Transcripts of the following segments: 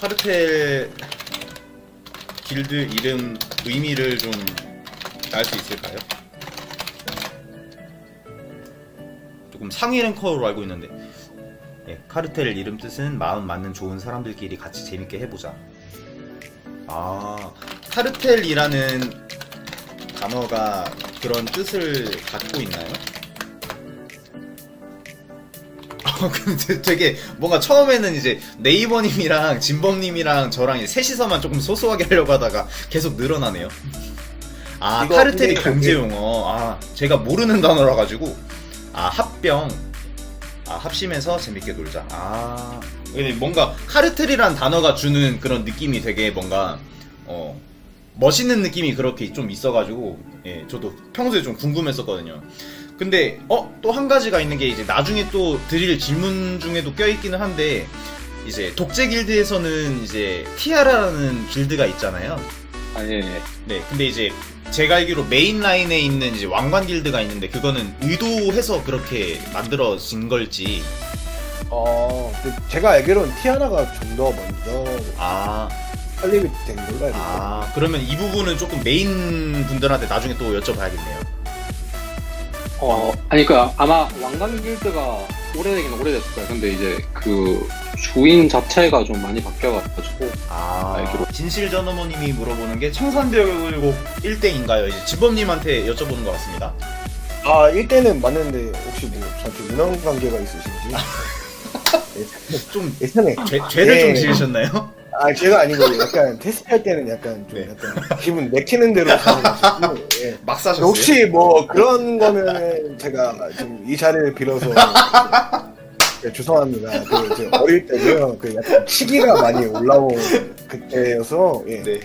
카르텔 길드 이름 의미를 좀 알 수 있을까요? 조금 상위 랭커로 알고 있는데 예, 카르텔 이름 뜻은 마음 맞는 좋은 사람들끼리 같이 재밌게 해보자. 아 카르텔이라는 단어가 그런 뜻을 갖고 있나요? 근데 되게 뭔가 처음에는 이제 네이버님이랑 진범님이랑 저랑 셋이서만 조금 소소하게 하려고 하다가 계속 늘어나네요. 아 이거 카르텔이 근데 경제 용어. 아 제가 모르는 단어라 가지고 아 합병. 아 합심해서 재밌게 놀자. 아 근데 뭔가 카르텔이란 단어가 주는 그런 느낌이 되게 뭔가 어 멋있는 느낌이 그렇게 좀 있어가지고 예 저도 평소에 좀 궁금했었거든요. 근데 어 또 한 가지가 있는 게 이제 나중에 또 드릴 질문 중에도 껴있기는 한데 이제 독재 길드에서는 이제 티아라라는 길드가 있잖아요. 아, 예, 예. 네, 근데 이제 제가 알기로 메인 라인에 있는 이제 왕관 길드가 있는데 그거는 의도해서 그렇게 만들어진 걸지. 어, 근데 제가 알기로는 티아나가 좀 더 먼저 아, 설립이 된 걸로 알고 있어요. 아 그러면 이 부분은 조금 메인 분들한테 나중에 또 여쭤봐야겠네요. 어, 아니, 그, 아마 왕관 길드가 오래되긴 오래됐을 거예요. 근데 이제 그 주인 자체가 좀 많이 바뀌어가지고. 아, 알기로. 진실 전 어머님이 물어보는 게 청산별곡 1대인가요? 이제 지범님한테 여쭤보는 것 같습니다. 아, 일대는 맞는데 혹시 뭐 저한테 문화 관계가 있으신지? 좀 예전에 죄, 죄를 예. 좀 지으셨나요? 아 제가 아니고 약간 테스트할 때는 약간 좀 네. 약간 기분 내키는 대로 가는 예. 막 사셨어요? 혹시 뭐 그런 거면은 제가 좀 이 자리를 빌어서 네, 죄송합니다. 그 이제 어릴 때고요. 그 약간 치기가 많이 올라온 그때여서 예. 네.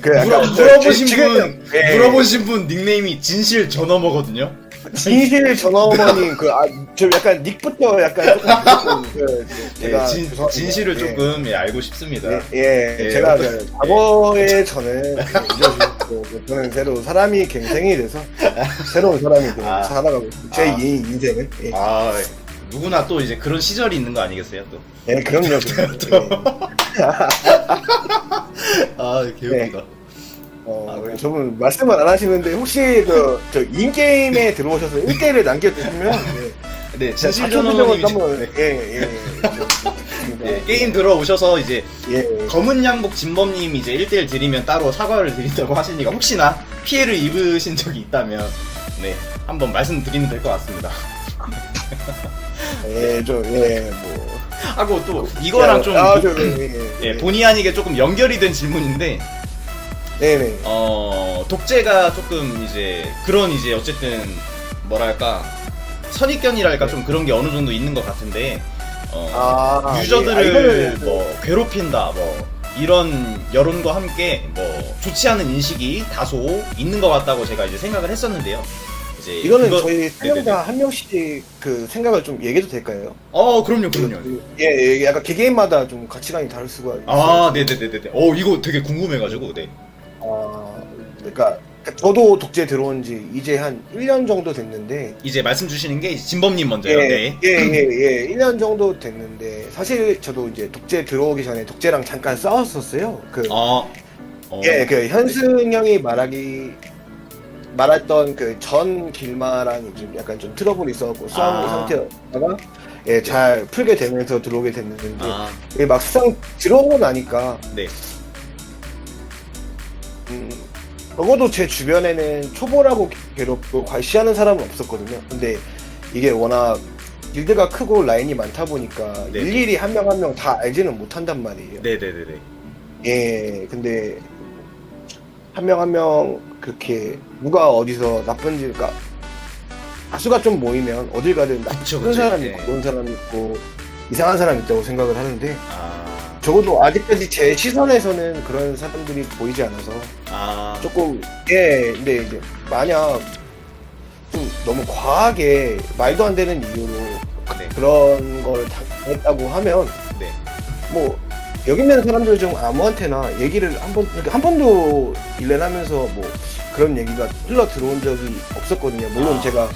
그 물어, 약간 물어보신 지금- 분, 예. 물어보신 분 닉네임이 진실 전어머거든요. 진실 전화어머니 그아저 약간 닉부터 약간 조금 그, 예, 제가 진, 죄송합니다. 진실을 예. 조금 예, 알고 싶습니다. 예, 예, 예, 제가 어떤- 그 과거에 저는 잊어주고 저는 새로 사람이 갱생이 돼서 새로운 사람이 되어 아. 살아가고 있습니다. 제 아. 이 인생을 예, 아, 누구나 또 이제 그런 시절이 있는 거 아니겠어요, 또? 예 그럼요. 그럼요. 예. 아, 개웃기다. 어, 저분 말씀을 안 하시는데 혹시 그 저 인게임에 들어오셔서 1대1을 남겨주시면 예, 네, 제가 진실 사촌 전어머님이 설명을 지금- 한번 예예 예, 예, 게임 들어오셔서 이제 예, 검은 양복 진범님 이제 1대1 드리면 따로 사과를 드린다고 하시니까 혹시나 피해를 입으신 적이 있다면 네, 한번 말씀드리면 될 것 같습니다. 예 좀 예 뭐. 하고 또 이거랑 좀 아, 저, 예, 예, 예, 본의 아니게 조금 연결이 된 질문인데 네네 어 독재가 조금 이제 그런 이제 어쨌든 뭐랄까 선입견이랄까 좀 그런 게 어느 정도 있는 것 같은데 어, 아 유저들을 예, 아, 이거는 뭐 괴롭힌다 뭐 이런 여론과 함께 뭐 좋지 않은 인식이 다소 있는 것 같다고 제가 이제 생각을 했었는데요. 이제 이거는 그거- 저희 네네네. 사용자 한 명씩 그 생각을 좀 얘기해도 될까요? 어 그럼요 그럼요. 예, 예, 약간 개개인마다 좀 가치관이 다를 수가 있어요. 아 네네네네. 어 이거 되게 궁금해가지고 네. 아, 그러니까 저도 독재 들어온 지 이제 한 1년 정도 됐는데 이제 말씀 주시는 게 진범님 먼저요. 예, 네. 예, 예, 예, 1년 정도 됐는데 사실 저도 이제 독재 들어오기 전에 독재랑 잠깐 싸웠었어요. 그 어. 어. 예, 그 현승 형이 말하기 말했던 그 전 길마랑 좀 약간 좀 트러블이 있어갖고 싸운 아. 상태였다가 예, 잘 풀게 되면서 들어오게 됐는데 아 예, 막상 들어오고 나니까 네. 음, 적어도 제 주변에는 초보라고 괴롭고 과시하는 사람은 없었거든요. 근데 이게 워낙 길드가 크고 라인이 많다 보니까 네. 일일이 한 명 한 명 다 알지는 못한단 말이에요. 네네네네. 예, 근데 한 명 한 명 그렇게 누가 어디서 나쁜지, 그러니까 다수가 좀 모이면 어딜 가든 나쁜 그쵸, 그쵸. 사람 예. 있고 좋은 사람 있고 이상한 사람 있다고 생각을 하는데 아. 적어도 아직까지 제 시선에서는 그런 사람들이 보이지 않아서 아. 조금 예 근데 이제 만약 좀 너무 과하게 말도 안 되는 이유로 네. 그런 걸 당했다고 하면 네. 뭐 여기 있는 사람들 중 아무한테나 얘기를 한번 한 번도 일련하면서 뭐 그런 얘기가 흘러 들어온 적이 없었거든요. 물론 아. 제가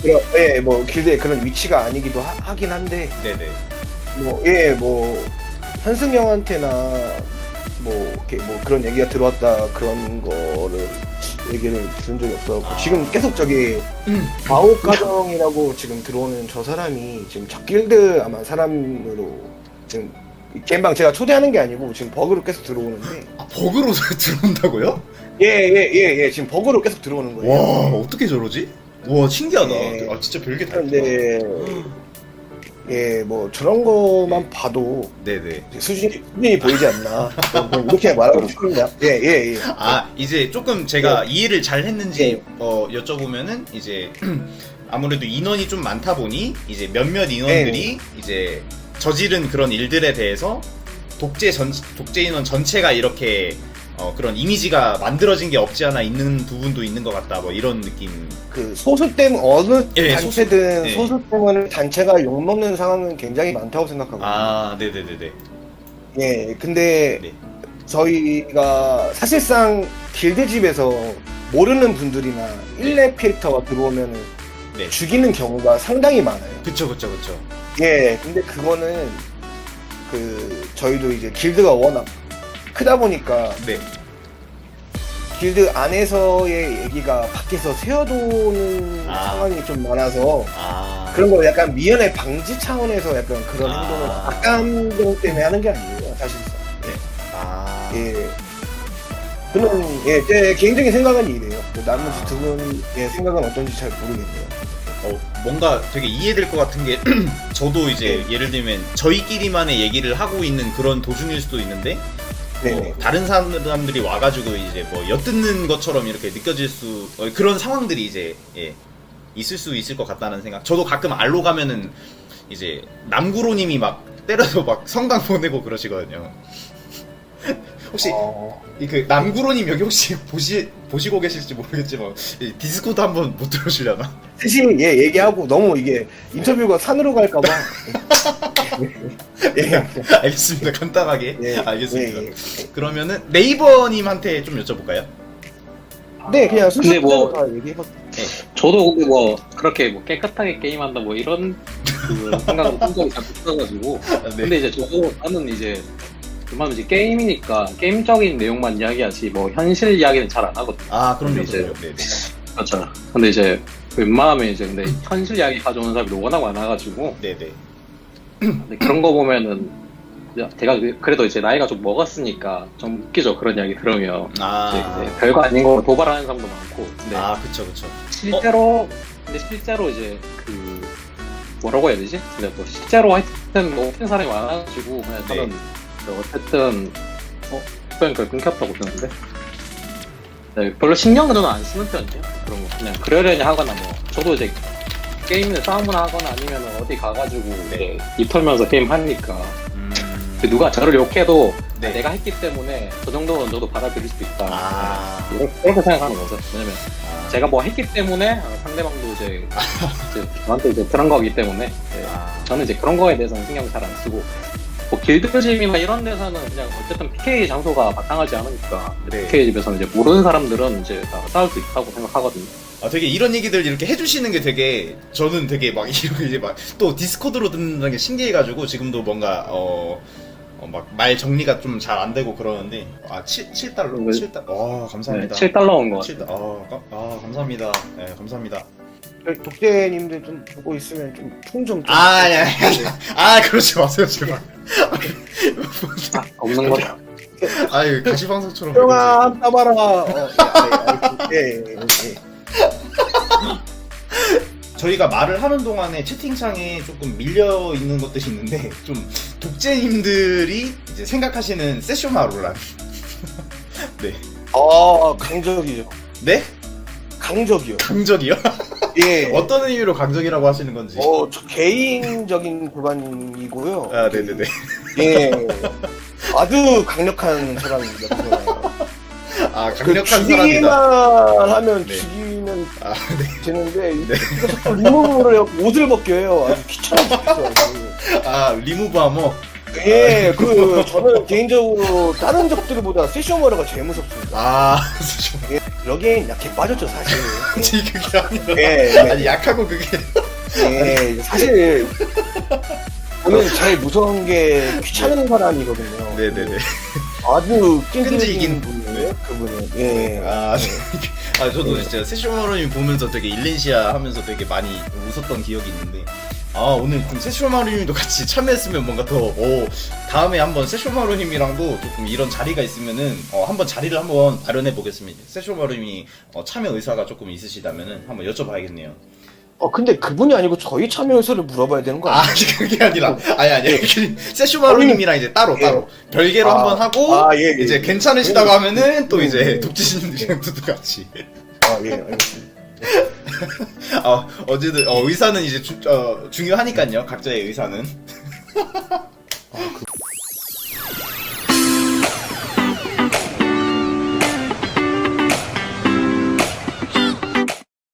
그런 예뭐 길드에 그런 위치가 아니기도 하, 긴 한데 네네. 뭐 예 뭐 현승형한테나 뭐 이렇게 뭐 그런 얘기가 들어왔다 그런 거를 얘기를 들은 적이 없어서 아. 지금 계속 저기 음. 마법 가정이라고 지금 들어오는 저 사람이 지금 적길드 아마 사람으로 지금 이 게임방 제가 초대하는 게 아니고 지금 버그로 계속 들어오는데 아, 버그로 들어온다고요? 예예예예 지금 버그로 계속 들어오는 거예요. 와 어떻게 저러지? 와 신기하다. 네. 아 진짜 별게 다 있구나. 근데 예 뭐 저런 것만 봐도 네네. 이제 수준이 수준이 보이지 않나 뭐 이렇게 말하고 싶습니다. 예 예 예. 아 이제 조금 제가 이해를 잘 했는지 네. 어, 여쭤보면은 이제 아무래도 인원이 좀 많다 보니 이제 몇몇 인원들이 이제 저지른 그런 일들에 대해서 독재 전 독재 인원 전체가 이렇게 어, 그런 이미지가 만들어진 게 없지 않아 있는 부분도 있는 것 같다 뭐 이런 느낌. 그 소수 때문 어느 예, 단체든 네. 소수 때문에 단체가 욕 먹는 상황은 굉장히 많다고 생각하거든요. 아 네 네 네 네. 예, 근데 네. 저희가 사실상 길드 집에서 모르는 분들이나 네. 1렙 캐릭터가 들어오면 네. 죽이는 경우가 상당히 많아요. 그쵸 그쵸 그쵸. 예, 근데 그거는 그 저희도 이제 길드가 워낙 크다 보니까 네. 길드 안에서의 얘기가 밖에서 새어도는 아. 상황이 좀 많아서 아 그런 거 약간 미연의 방지 차원에서 약간 그런 아. 행동을 악감정 때문에 하는 게 아니에요, 사실상. 아 예. 저는 예, 제 개인적인 생각은 이래요. 그 나머지 아. 두 분의 생각은 어떤지 잘 모르겠네요. 어, 뭔가 되게 이해될 것 같은 게 저도 이제 예를 들면 저희끼리만의 얘기를 하고 있는 그런 도중일 수도 있는데 네네. 뭐 다른 사람들이 와가지고 이제 뭐 엿듣는 것처럼 이렇게 느껴질 수 어, 그런 상황들이 이제 예, 있을 수 있을 것 같다는 생각. 저도 가끔 알로 가면은 이제 남구로님이 막 때려서 막 성강 보내고 그러시거든요. 혹시 어, 이그 남구로님 여기 혹시 보시 보시고 계실지 모르겠지만 이 디스코드 한번 못 들어오시려나? 사실 예, 얘기하고 너무 이게 인터뷰가 산으로 갈까봐. 예. 알겠습니다. 간단하게 예. 알겠습니다. 예, 예. 그러면은 네이버님한테 좀 여쭤볼까요? 네, 그냥 근데 뭐- 순서대로 다 얘기해봤. 저도 뭐 그렇게 뭐 깨끗하게 게임한다 뭐 이런 그 생각을 한 적이 잘 없어가지고 아, 네. 근데 이제 저도 나는 이제 그만 이제 게임이니까 게임적인 내용만 이야기하지 뭐 현실 이야기는 잘 안 하거든요. 아 그럼요. 이제- 그럼요. 네, 네. 그렇죠. 근데 이제 웬만하면 이제 근데 현실 이야기 가져오는 사람이 워낙 많아가지고 네, 네. 근데 그런 거 보면은 야, 제가 그- 그래도 이제 나이가 좀 먹었으니까 좀 웃기죠 그런 이야기 들으면 아, 이제, 별거 아닌 거 도발하는 사람도 많고 근데 아, 그쵸, 그쵸. 실제로 근데 실제로 이제 그 뭐라고 해야 되지? 근데 뭐 실제로 하여튼 뭐 웃긴 사람이 많아가지고 그냥 네. 저는 그 어쨌든 어 그러니까 끊겼다고 들었는데. 네, 별로 신경은 저는 안 쓰는 편이에요. 그런 거. 그냥 그러려니 하거나 뭐. 저도 이제 게임을 싸움을 하거나 아니면 어디 가가지고 이제 입 털면서 게임 하니까. 음, 그 누가 저를 욕해도 네. 내가 했기 때문에 저 정도는 저도 받아들일 수 있다. 아, 네, 그렇게 생각하는 거죠. 왜냐면 아, 제가 뭐 했기 때문에 어, 상대방도 이제, 이제 저한테 이제 그런 거기 때문에 예, 아, 저는 이제 그런 거에 대해서는 신경 잘 안 쓰고 뭐 길드짐이나 이런 데서는 그냥 어쨌든 PK 장소가 마땅하지 않으니까 네. PK 집에서는 이제 모르는 사람들은 이제 다 싸울 수 있다고 생각하거든요. 아, 되게 이런 얘기들 이렇게 해주시는 게 되게 저는 되게 막 이렇게 이제 막 또 디스코드로 듣는 게 신기해가지고 지금도 뭔가 어. 막 말 정리가 좀 잘 안 되고 그러는데 아 7, 7달러 왜? 7달러 와 네, 감사합니다 7달러 온 거. 7달 아, 감- 아 감사합니다 네 감사합니다 독재님들 좀 보고 있으면 좀 풍좀 좀. 아, 아니, 아니, 아니. 아, 그러지 마세요, 제발. 아, 없는 거. 아유, 가시방송처럼. 형아 한 따봐라. 어, 예, 예, 예, 예. 저희가 말을 하는 동안에 채팅창에 조금 밀려 있는 것들이 있는데, 좀, 독재님들이 이제 생각하시는 세쇼마 롤란. 네. 아 강적이죠. 네? 강적이요. 강적이요? 예. 어떤 의미로 강적이라고 하시는 건지. 어, 저 개인적인 구간이고요. 아, 네네네. 예. 아주 강력한 사람입니다. 아, 그 강력한 죽이기만 사람이다. 하면 네. 죽이면 아, 네. 되는데 네. 이거 자꾸 리무브를 해갖고 옷을 벗겨요. 아주 귀찮아 죽겠어. 아주. 아, 리무브 하머. 예, 그 저는 개인적으로 다른 적들보다 세쇼머러가 제일 무섭습니다. 아. 예, 여기엔 약해 빠졌죠 사실. 아니, 그게 아니라. 예, 아니, 약하고 그게. 예, 사실 저는 제일 무서운 게 귀찮은 사람이거든요. 네네네. 아주 끈질긴 끈질긴 분이에요, 그분은. 예. 아, 아 저도 진짜 세쇼마루님 보면서 되게 일렌시아 하면서 되게 많이 웃었던 기억이 있는데 아 오늘 그럼 세쇼마루님도 같이 참여했으면 뭔가 더 오, 다음에 한번 세쇼마루님이랑도 조금 이런 자리가 있으면은 어, 한번 자리를 한번 마련해 보겠습니다. 세쇼마루님이 어, 참여 의사가 조금 있으시다면은 한번 여쭤봐야겠네요. 어, 근데 그분이 아니고 저희 참여 의사를 물어봐야 되는 거 아 아니에요? 그게 아니라 아니 아니 세쇼마루님이랑 이제 따로 따로 별개로 아, 한번 하고 아, 예, 예. 이제 괜찮으시다고 하면은 또 음, 이제 음. 독지신님들도 같이. 아, 예, 알겠습니다. 어, 어쨌든 어, 의사는 이제 주, 어, 중요하니까요. 각자의 의사는. 아,